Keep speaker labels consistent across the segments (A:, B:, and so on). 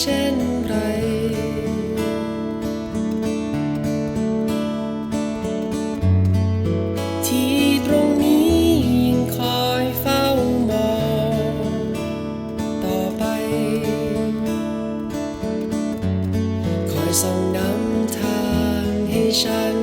A: เช่นไร ที่ตรงนี้ยิ่งคอยเฝ้ามอง ต่อไป คอยส่องนำทางให้ฉัน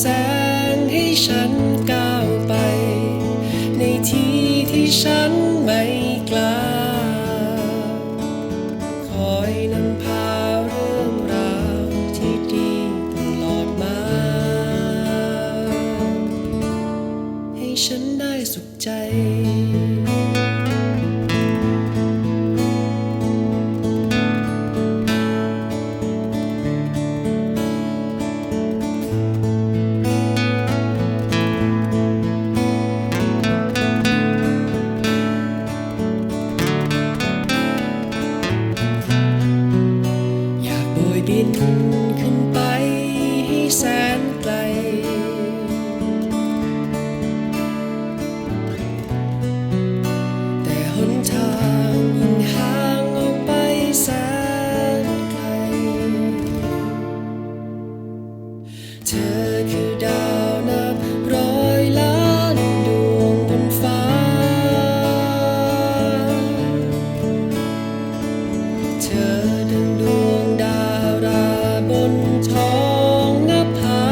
A: แสงให้ฉันก้าวไป ในที่ที่ฉันไม่กล้า คอยนำพาเรื่องราวที่ดีตลอดมา ให้ฉันได้สุขใจ ธอคือดาวนับร้อยล้านดวงบนฟ้า เธอดึงดวงดาวราบนท้องนภา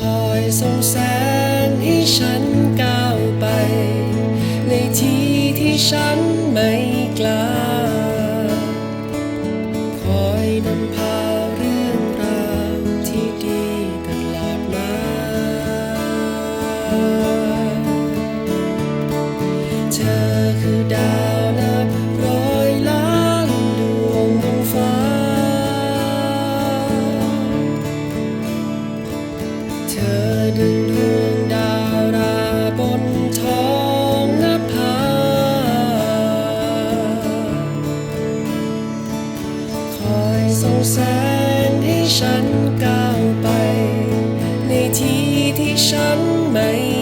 A: คอยส่องแสงให้ฉันก้าวไป ในที่ที่ฉันไม่กล้า ฉันไม่